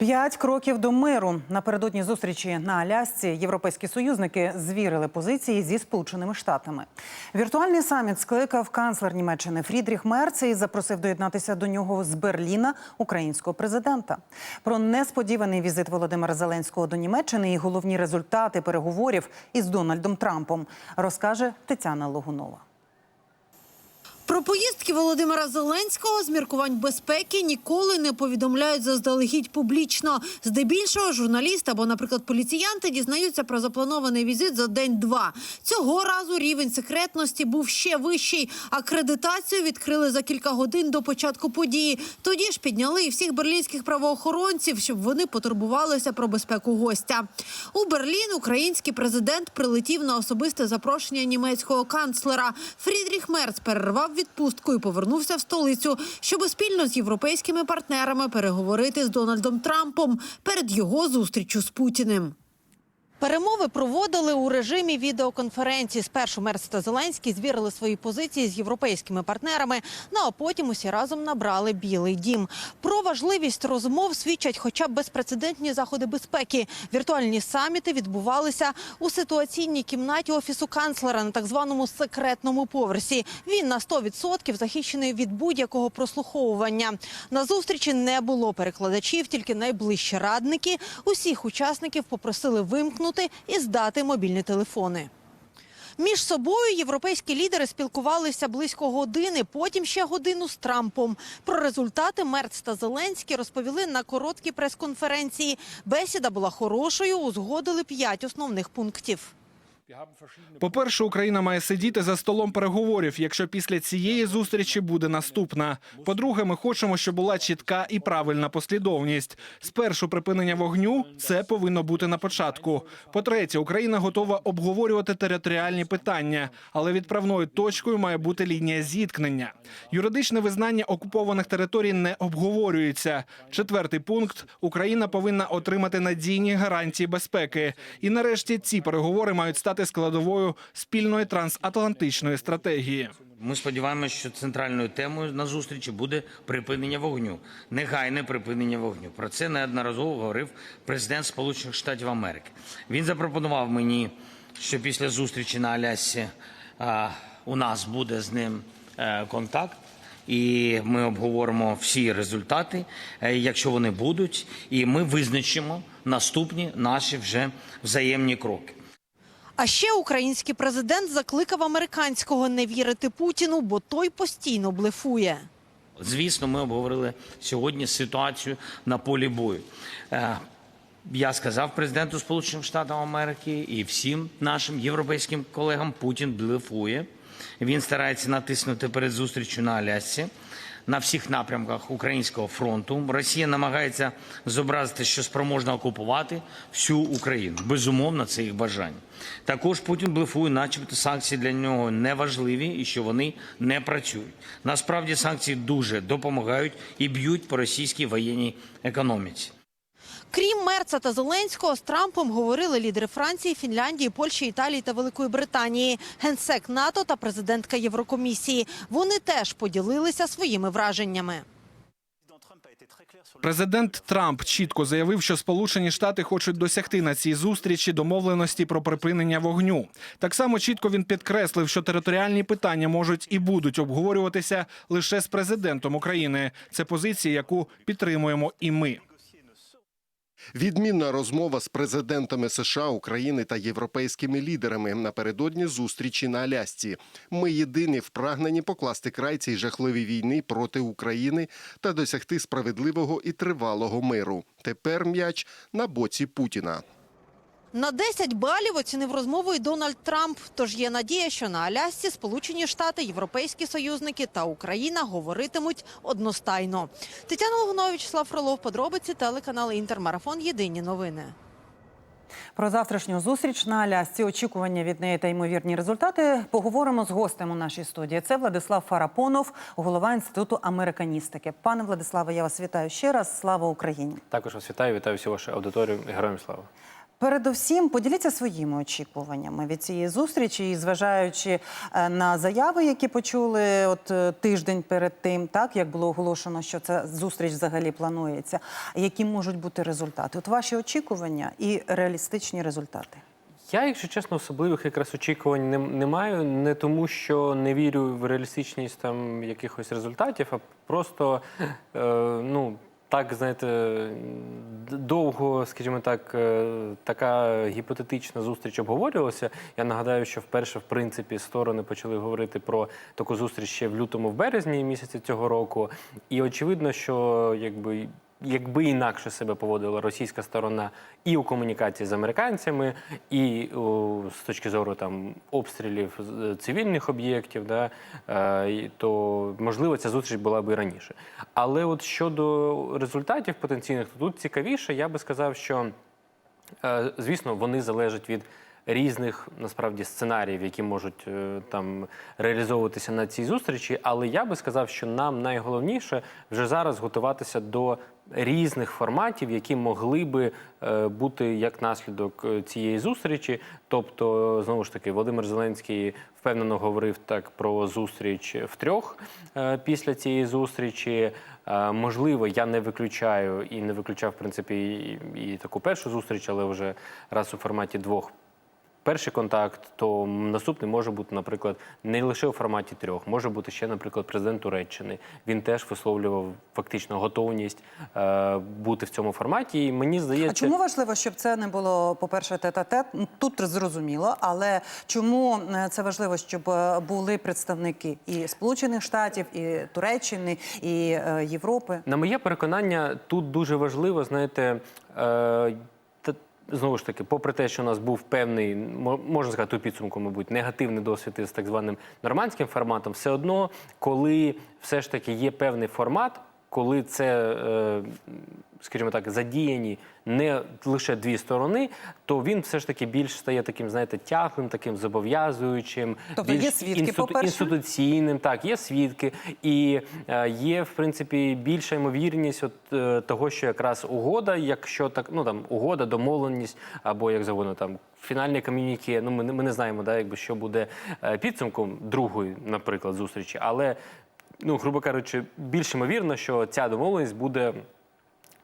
П'ять кроків до миру напередодні зустрічі на Алясці європейські союзники звірили позиції зі сполученими штатами. Віртуальний саміт скликав канцлер Німеччини Фрідріх Мерц і запросив доєднатися до нього з Берліна українського президента. Про несподіваний візит Володимира Зеленського до Німеччини і головні результати переговорів із Дональдом Трампом розкаже Тетяна Логунова. Про поїздки Володимира Зеленського з міркувань безпеки ніколи не повідомляють заздалегідь публічно. Здебільшого журналісти або, наприклад, поліціянти дізнаються про запланований візит за день-два. Цього разу рівень секретності був ще вищий. Акредитацію відкрили за кілька годин до початку події. Тоді ж підняли і всіх берлінських правоохоронців, щоб вони потурбувалися про безпеку гостя. У Берлін український президент прилетів на особисте запрошення німецького канцлера. Фрідріх Мерц перервав відпустку і повернувся в столицю, щоб спільно з європейськими партнерами переговорити з Дональдом Трампом перед його зустрічю з Путіним. Перемови проводили у режимі відеоконференції. Спершу Мерц та Зеленський звірили свої позиції з європейськими партнерами, ну а потім усі разом набрали Білий Дім. Про важливість розмов свідчать хоча б безпрецедентні заходи безпеки. Віртуальні саміти відбувалися у ситуаційній кімнаті офісу канцлера на так званому секретному поверсі. Він на 100% захищений від будь-якого прослуховування. На зустрічі не було перекладачів, тільки найближчі радники. Усіх учасників попросили вимкнути і здати мобільні телефони. Між собою європейські лідери спілкувалися близько години, потім ще годину з Трампом. Про результати Мерц та Зеленський розповіли на короткій прес-конференції. Бесіда була хорошою, узгодили п'ять основних пунктів. По-перше, Україна має сидіти за столом переговорів, якщо після цієї зустрічі буде наступна. По-друге, ми хочемо, щоб була чітка і правильна послідовність. Спершу припинення вогню це повинно бути на початку. По-третє, Україна готова обговорювати територіальні питання, але відправною точкою має бути лінія зіткнення. Юридичне визнання окупованих територій не обговорюється. Четвертий пункт: Україна повинна отримати надійні гарантії безпеки. І нарешті ці переговори мають стати складовою спільної трансатлантичної стратегії. Ми сподіваємося, що центральною темою на зустрічі буде припинення вогню, негайне припинення вогню. Про це неодноразово говорив президент Сполучених Штатів Америки. Він запропонував мені, що після зустрічі на Алясці а, у нас буде з ним е, контакт. І ми обговоримо всі результати, е, якщо вони будуть, і ми визначимо наступні наші вже взаємні кроки. А ще український президент закликав американського не вірити Путіну, бо той постійно блефує. Звісно, ми обговорили сьогодні ситуацію на полі бою. Е, Я сказав президенту Сполучених Штатів Америки і всім нашим європейським колегам Путін блефує. Він старається натиснути перед зустрічю на Алясці на всіх напрямках українського фронту. Росія намагається зобразити, що спроможна окупувати всю Україну. Безумовно, це їх бажання. Також Путін блефує, начебто санкції для нього не важливі і що вони не працюють. Насправді санкції дуже допомагають і б'ють по російській воєнній економіці. Крім Мерца та Зеленського, з Трампом говорили лідери Франції, Фінляндії, Польщі, Італії та Великої Британії, генсек НАТО та президентка Єврокомісії. Вони теж поділилися своїми враженнями. Президент Трамп чітко заявив, що Сполучені Штати хочуть досягти на цій зустрічі домовленості про припинення вогню. Так само чітко він підкреслив, що територіальні питання можуть і будуть обговорюватися лише з президентом України. Це позиція, яку підтримуємо і ми. Відмінна розмова з президентами США, України та європейськими лідерами напередодні зустрічі на Алясці. Ми єдині в прагненні покласти край цій жахливій війни проти України та досягти справедливого і тривалого миру. Тепер м'яч на боці Путіна. На 10 балів оцінив розмову і Дональд Трамп. Тож є надія, що на Алясці Сполучені Штати, європейські союзники та Україна говоритимуть одностайно. Тетяна Логунович, Слав Фролов, подробиці телеканал Інтермарафон. Єдині новини. Про завтрашню зустріч на Алясці, очікування від неї та ймовірні результати поговоримо з гостем у нашій студії. Це Владислав Фарапонов, голова інституту американістики. Пане Владиславе, я вас вітаю ще раз. Слава Україні! Також вас вітаю, вітаю всю вашу аудиторію. Героям слава. Передовсім поділіться своїми очікуваннями від цієї зустрічі, і зважаючи е, на заяви, які почули от е, тиждень перед тим, так як було оголошено, що ця зустріч взагалі планується. Які можуть бути результати? От ваші очікування і реалістичні результати. Я, якщо чесно, особливих якраз очікувань не, не маю. Не тому, що не вірю в реалістичність там якихось результатів, а просто е, ну. Так, знаєте, довго, скажімо так, е, така гіпотетична зустріч обговорювалася. Я нагадаю, що вперше, в принципі, сторони почали говорити про таку зустріч ще в лютому, в березні місяці цього року. І очевидно, що якби якби інакше себе поводила російська сторона і у комунікації з американцями, і о, з точки зору там обстрілів з- цивільних об'єктів, да, е, то можливо ця зустріч була би і раніше. Але от щодо результатів потенційних, то тут цікавіше, я би сказав, що Е, Звісно, вони залежать від різних насправді сценаріїв, які можуть е, там реалізовуватися на цій зустрічі. Але я би сказав, що нам найголовніше вже зараз готуватися до різних форматів, які могли би е, бути як наслідок е, цієї зустрічі. Тобто, знову ж таки, Володимир Зеленський впевнено говорив так про зустріч втрьох е, після цієї зустрічі. Можливо, я не виключаю і не виключав в принципі і, і таку першу зустріч, але вже раз у форматі двох. Перший контакт, то наступний може бути, наприклад, не лише у форматі трьох, може бути ще, наприклад, президент Туреччини. Він теж висловлював фактично готовність е, бути в цьому форматі. І мені здається, А чому важливо, щоб це не було, по-перше, тет-а-тет? Ну, Тут зрозуміло, але чому е, це важливо, щоб е, були представники і Сполучених Штатів, і Туреччини, і е, Європи? На моє переконання, тут дуже важливо, знаєте, е, знову ж таки, попри те, що у нас був певний, мо- можна сказати, у підсумку, мабуть, негативний досвід із так званим нормандським форматом, все одно, коли все ж таки є певний формат, коли це, е, скажімо так, задіяні не лише дві сторони, то він все ж таки більш стає таким, знаєте, тяглим, таким зобов'язуючим, Тобто є свідки, інститу- інституційним, так, є свідки, і е, є, в принципі, більша ймовірність от, е, того, що якраз угода, якщо так, ну там угода, домовленість, або як завгодно там. Фінальне ком'юніке, ну ми, не- ми не знаємо, да, якби що буде підсумком другої, наприклад, зустрічі, але ну, грубо кажучи, більш ймовірно, що ця домовленість буде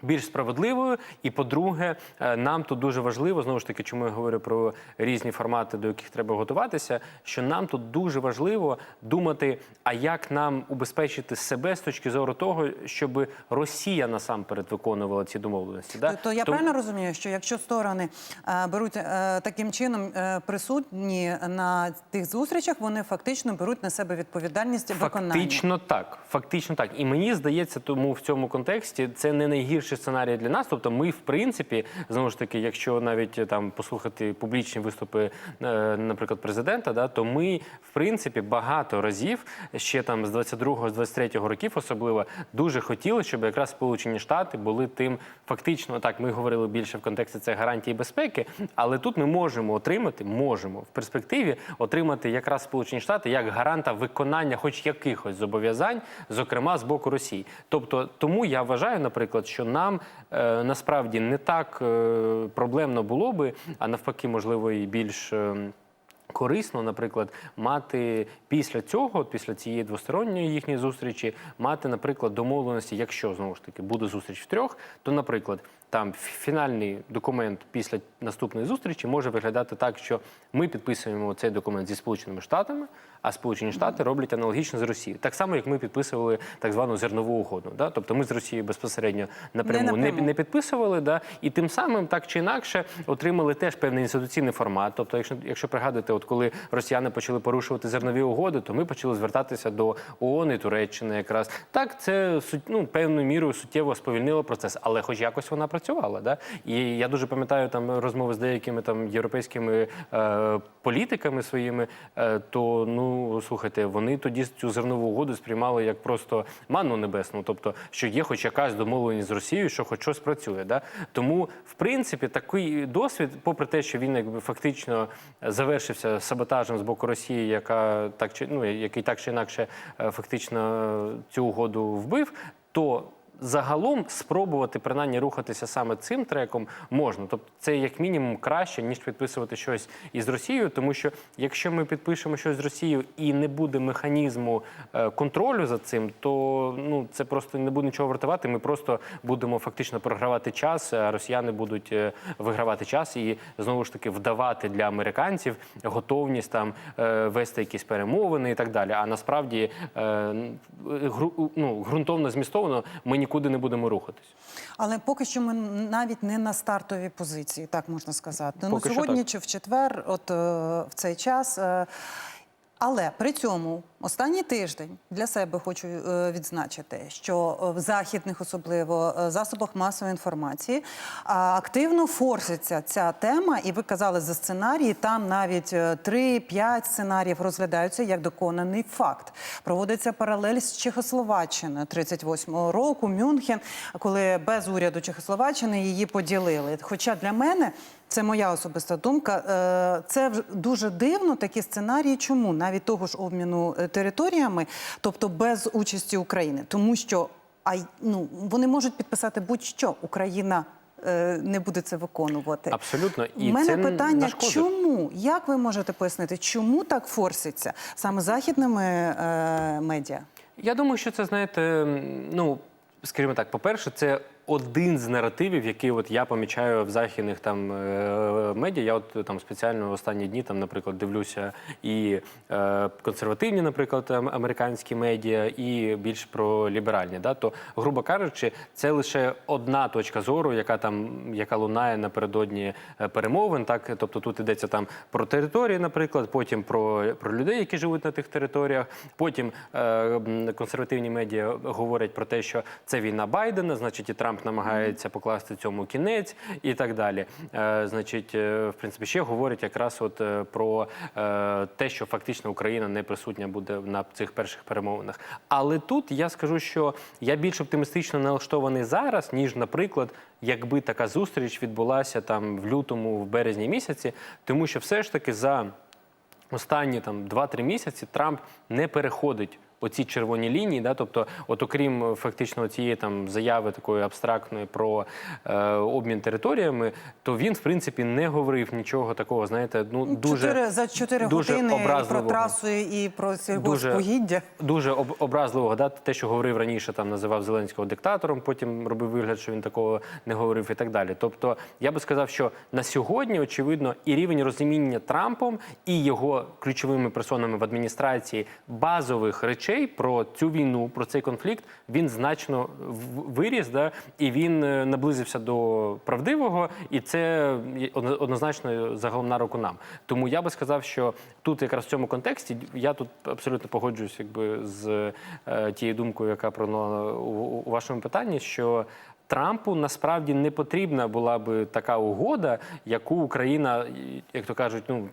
більш справедливою. І по-друге, е, нам тут дуже важливо, знову ж таки, чому я говорю про різні формати, до яких треба готуватися, що нам тут дуже важливо думати, а як нам убезпечити себе з точки зору того, щоб Росія насамперед виконувала ці домовленості. Да? Тобто я Тому- правильно розумію, що якщо сторони е, беруть е, таким чином е, присутні на тих зустрічах, вони фактично беруть на себе відповідальність виконання. Фактично так. Фактично так. І мені здається, тому в цьому контексті це не найгірший сценарій для нас. Тобто, ми, в принципі, знову ж таки, якщо навіть там послухати публічні виступи, е, наприклад, президента, да, то ми, в принципі, багато разів ще там з 22-го, з 23-го років, особливо дуже хотіли, щоб якраз Сполучені Штати були тим фактично. Так, ми говорили більше в контексті це гарантії безпеки, але тут ми можемо отримати, можемо в перспективі отримати якраз Сполучені Штати як гаранта виконання, хоч якихось зобов'язань, зокрема з боку Росії. Тобто, тому я вважаю, наприклад, що нам е, насправді не так е, проблемно було би, а навпаки, можливо, і більш. Корисно, наприклад, мати після цього, після цієї двосторонньої їхньої зустрічі, мати, наприклад, домовленості, якщо знову ж таки буде зустріч в трьох, то, наприклад, там фінальний документ після наступної зустрічі може виглядати так, що ми підписуємо цей документ зі Сполученими Штатами, а Сполучені Штати роблять аналогічно з Росією. Так само, як ми підписували так звану зернову угоду. Да? Тобто ми з Росією безпосередньо напряму не, напряму. не підписували, да? і тим самим так чи інакше отримали теж певний інституційний формат. Тобто, якщо, якщо пригадуєте, от коли росіяни почали порушувати зернові угоди, то ми почали звертатися до ООН і Туреччини якраз. Так, це ну, певною мірою суттєво сповільнило процес, але хоч якось вона працювала. Да? І я дуже пам'ятаю там розмови з деякими там європейськими е, політиками своїми, е, то ну слухайте, вони тоді цю зернову угоду сприймали як просто манну небесну, тобто, що є хоч якась домовленість з Росією, що хоч щось працює. Да? Тому, в принципі, такий досвід, попри те, що він якби фактично завершився саботажем з боку Росії, яка так чи ну який так чи інакше е, фактично е, цю угоду вбив, то загалом спробувати принаймні рухатися саме цим треком можна. Тобто це як мінімум краще, ніж підписувати щось із Росією, тому що якщо ми підпишемо щось з Росією і не буде механізму е, контролю за цим, то ну це просто не буде нічого вартувати. Ми просто будемо фактично програвати час, а росіяни будуть е, вигравати час і знову ж таки вдавати для американців готовність там е, вести якісь перемовини і так далі. А насправді ну, ґрунтовно змістовно ми нікуди не будемо рухатись. Але поки що ми навіть не на стартовій позиції, так можна сказати. ну, Поки що сьогодні чи в четвер, от е, в цей час. Але при цьому останній тиждень для себе хочу е, відзначити, що е, в західних, особливо е, засобах масової інформації, активно форситься ця тема, і ви казали за сценарії. Там навіть е, 3-5 сценаріїв розглядаються як доконаний факт. Проводиться паралель з Чехословаччиною 38-го року, Мюнхен, коли без уряду Чехословаччини її поділили. Хоча для мене це моя особиста думка. е, Це дуже дивно такі сценарії. Чому навіть того ж обміну е, територіями, тобто без участі України, тому що а ну вони можуть підписати будь-що Україна. е, Не буде це виконувати. Абсолютно. У І мене це питання: нашкодить. чому? Як ви можете пояснити, чому так форситься саме західними е, медіа? Я думаю, що це знаєте, ну скажімо так, по-перше, це один з наративів, який от я помічаю в західних там е, медіа. Я от там спеціально в останні дні там, наприклад, дивлюся і е, консервативні, наприклад, ам- американські медіа, і більш про ліберальні. Да? То, грубо кажучи, це лише одна точка зору, яка там яка лунає напередодні е, перемовин. Так, тобто тут йдеться там про території, наприклад, потім про, про людей, які живуть на тих територіях. Потім е, консервативні медіа говорять про те, що це війна Байдена, значить, і Трамп намагається покласти цьому кінець і так далі. Е, значить, е, в принципі, ще говорять якраз от е, про те, що фактично Україна не присутня буде на цих перших перемовинах. Але тут я скажу, що я більш оптимістично налаштований зараз, ніж, наприклад, якби така зустріч відбулася там в лютому, в березні місяці, тому що все ж таки за останні там 2-3 місяці Трамп не переходить. Оці червоні лінії, да, тобто, от окрім е, фактично цієї там заяви такої абстрактної про е, обмін територіями, то він в принципі не говорив нічого такого, знаєте, ну дуже Чотири за чотири дуже години про трасу, і про сільгоспугіддя. дуже об, образливого да, те, що говорив раніше, там називав Зеленського диктатором, потім робив вигляд, що він такого не говорив і так далі. Тобто, я би сказав, що на сьогодні, очевидно, і рівень розуміння Трампом і його ключовими персонами в адміністрації базових речей про цю війну, про цей конфлікт, він значно виріс, да, і він е, наблизився до правдивого, і це однозначно загалом на руку нам. Тому я би сказав, що тут якраз в цьому контексті я тут абсолютно погоджуюсь, якби з е, тією думкою, яка пронула у вашому питанні, що. Трампу насправді не потрібна була би така угода, яку Україна, як то кажуть, ну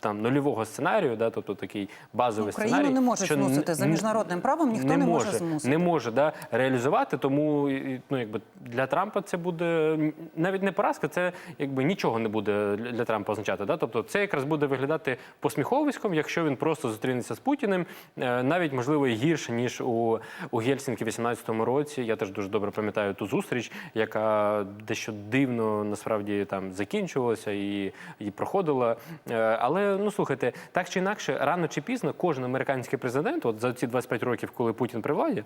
там нульового сценарію, да, тобто такий базовий Україну сценарій. не можуть що змусити. За міжнародним правом ніхто не може змусити. Не може да, реалізувати, тому ну, якби, для Трампа це буде навіть не поразка, це якби нічого не буде для Трампа означати. Да? Тобто це якраз буде виглядати посміховиськом, якщо він просто зустрінеться з Путіним, е, навіть можливо і гірше, ніж у, у Гельсінкі в 18-му році. Я теж дуже добре пам'ятаю ту зустріч, яка дещо дивно насправді там закінчувалася і, і проходила. Е, Але ну слухайте, так чи інакше, рано чи пізно кожен американський президент, от за ці 25 років, коли Путін при владі,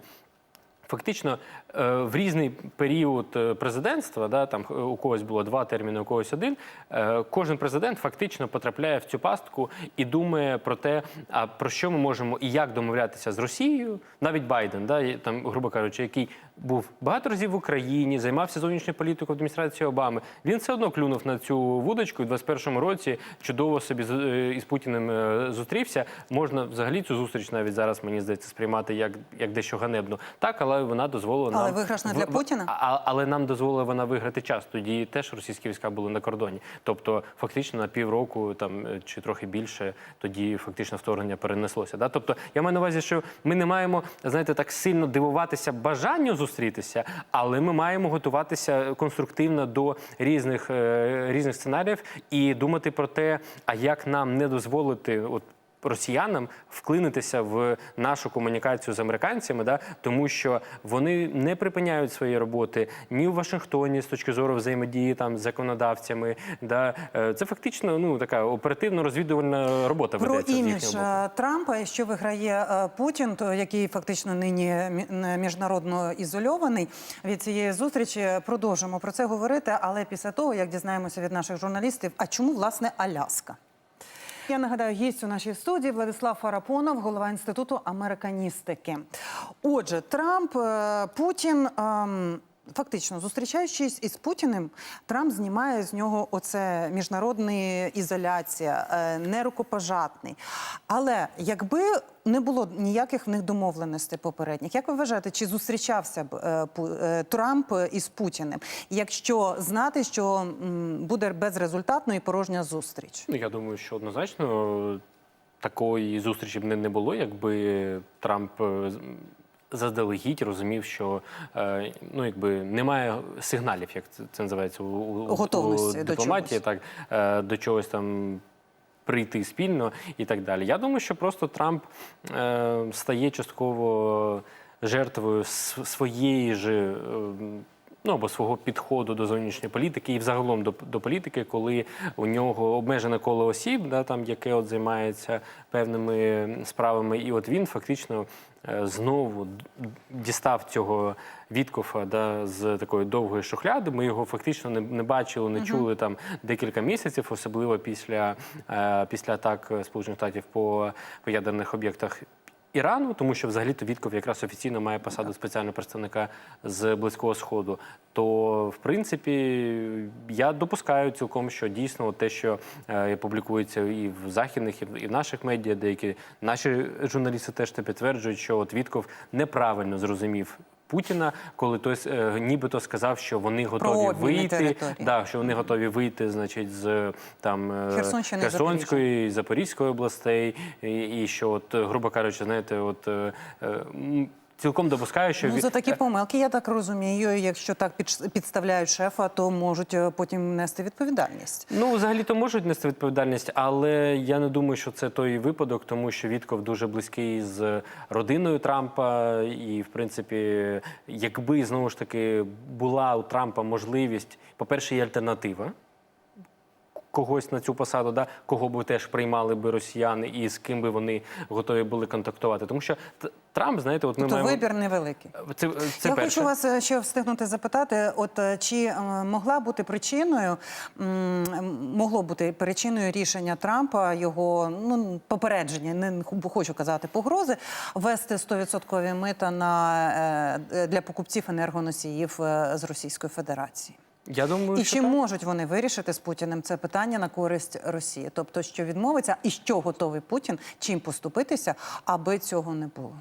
Фактично е, в різний період е, президентства, да, там у когось було два терміни, у когось один. Кожен президент фактично потрапляє в цю пастку і думає про те, а про що ми можемо і як домовлятися з Росією. Навіть Байден, да, там, грубо кажучи, який був багато разів в Україні, займався зовнішньою політикою в адміністрації Обами. Він все одно клюнув на цю вудочку і в 21-му році чудово собі з- е, із Путіним е, зустрівся. Можна взагалі цю зустріч навіть зараз мені здається сприймати як, як дещо ганебно. Так, але вона дозволила Але нам виграшна для Путіна? А, але нам дозволила вона виграти час. Тоді теж російські війська були на кордоні. Тобто, фактично на півроку там е, чи трохи більше, тоді фактично вторгнення перенеслося. Да? Тобто, я маю на увазі, що ми не маємо знаєте, так сильно дивуватися бажанню зустрітися, але ми маємо готуватися конструктивно до різних, е, різних сценаріїв і думати про те, а як нам не дозволити от росіянам вклинитися в нашу комунікацію з американцями, да, тому що вони не припиняють свої роботи ні в Вашингтоні з точки зору взаємодії там з законодавцями. Да. Е, Це фактично ну така оперативно-розвідувальна робота Про ведеться імідж їхнього боку. е, Трампа, що виграє е, Путін, то який фактично нині мі- міжнародно ізольований від цієї зустрічі. Продовжимо про це говорити, але після того як дізнаємося від наших журналістів, а чому власне Аляска? Я нагадаю, гість у нашій студії Владислав Фарапонов, голова інституту американістики. Отже, Трамп, е, Путін. ем, Фактично, зустрічаючись із Путіним, Трамп знімає з нього оце міжнародна ізоляція, е, нерукопожатний. Але якби не було ніяких в них домовленостей попередніх, як ви вважаєте, чи зустрічався б е, е, Трамп із Путіним, якщо знати, що буде безрезультатно і порожня зустріч? Ну, я думаю, що однозначно такої зустрічі б не, було, якби Трамп заздалегідь розумів, що е, ну, якби немає сигналів, як це, називається у, у, Готовності у дипломатії, чогось. так, е, до чогось там. Прийти спільно і так далі. Я думаю, що просто Трамп е, стає частково жертвою своєї ж е, ну або свого підходу до зовнішньої політики і взагалом до, до політики, коли у нього обмежене коло осіб, да, там яке от займається певними справами, і от він фактично знову дістав цього Віткофа да, з такої довгої шухляди. Ми його фактично не, не бачили, не чули там декілька місяців, особливо після, е, після атак Сполучених Штатів по, по ядерних об'єктах Ірану, тому що взагалі-то Вітков якраз офіційно має посаду спеціального представника з Близького Сходу. То, в принципі, я допускаю цілком, що дійсно те, що е, публікується і в західних, і в, і в наших медіа, деякі наші журналісти теж це підтверджують, що от Вітков неправильно зрозумів. Путіна, коли той е, нібито сказав, що вони готові Про вийти, да, що вони готові вийти, значить, з там е, Херсонщини, Херсонської, Запорізької областей, і, і що, от, грубо кажучи, знаєте, от е, е, цілком допускаю, що Ну, за такі помилки, я так розумію. Якщо так підставляють шефа, то можуть е, потім нести відповідальність. Ну, взагалі-то можуть нести відповідальність, але я не думаю, що це той випадок, тому що Вітков дуже близький з родиною Трампа. І, в принципі, якби знову ж таки була у Трампа можливість, по-перше, є альтернатива. Когось на цю посаду, да, кого б теж приймали би росіяни, і з ким би вони готові були контактувати. Тому що Трамп, знаєте, от ми Тобто маємо вибір невеликий. це, це я перше. хочу вас е, ще встигнути запитати: от е, чи е, могла бути причиною, могло бути причиною рішення Трампа його ну попередження, не хочу казати погрози, ввести 100% мита на е, для покупців енергоносіїв е, з Російської Федерації. Я думаю, І що чи так. можуть вони вирішити з Путіним це питання на користь Росії? Тобто, що відмовиться, і що готовий Путін чим поступитися, аби цього не було?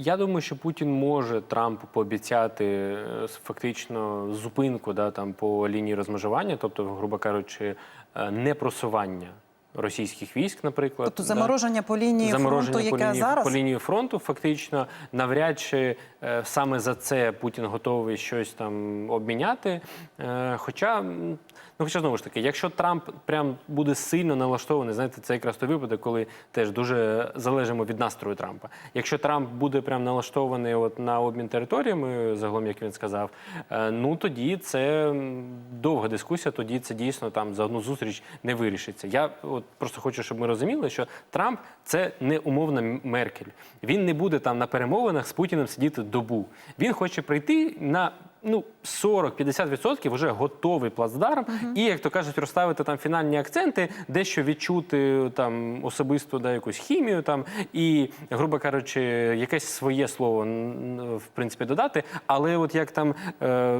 Я думаю, що Путін може Трампу пообіцяти е, фактично зупинку да, там, по лінії розмежування, тобто, грубо кажучи, е, не просування російських військ, наприклад. Тобто да. замороження по лінії Замороження фронту, по яке лінії, зараз по лінії фронту, фактично, навряд чи е, саме за це Путін готовий щось там обміняти. Хоча, ну хоча знову ж таки, якщо Трамп прям буде сильно налаштований, знаєте, це якраз той випадок, коли теж дуже залежимо від настрою Трампа. Якщо Трамп буде прям налаштований от на обмін територіями, загалом, як він сказав, е, ну тоді це довга дискусія, тоді це дійсно там за одну зустріч не вирішиться. Я от просто хочу, щоб ми розуміли, що Трамп це не умовна Меркель. Він не буде там на перемовинах з Путіним сидіти добу. Він хоче прийти на ну 40-50% вже готовий плацдарм, і як то кажуть, розставити там фінальні акценти, дещо відчути там особисто да, якусь хімію, там і, грубо кажучи, якесь своє слово в принципі додати. Але от як там, е,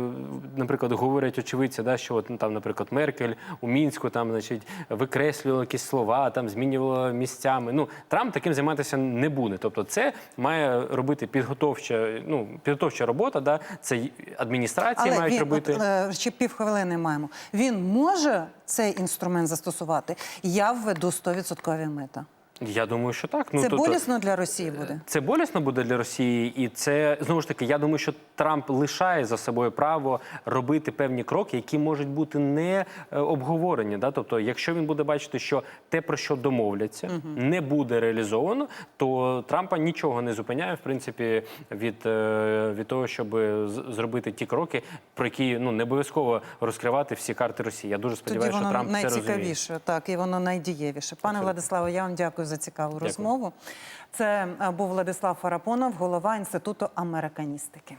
наприклад, говорять очевидці, да, що от ну, там, наприклад, Меркель у мінську там, значить, викреслювала якісь слова, там змінювала місцями. Ну Трамп таким займатися не буде. Тобто, це має робити підготовча, ну підготовча робота. Да, це й адміністрації мають він, робити. от, е, ще півхвилини маємо. Він може цей інструмент застосувати. Я введу 100% мита. Я думаю, що так. Ну Це тобто- болісно для Росії буде. Це болісно буде для Росії, і це знову ж таки. Я думаю, що Трамп лишає за собою право робити певні кроки, які можуть бути не е, обговорені. Да? Тобто, якщо він буде бачити, що те, про що домовляться, не буде реалізовано, то Трампа нічого не зупиняє, в принципі, від, е, від того, щоб зробити ті кроки, про які ну не обов'язково розкривати всі карти Росії. Я дуже сподіваюся, що Трамп це розуміє. найцікавіше, так і воно найдієвіше. Пане Владиславе, я вам дякую за цікаву розмову. Це е, був Владислав Фарапонов, голова інституту американістики.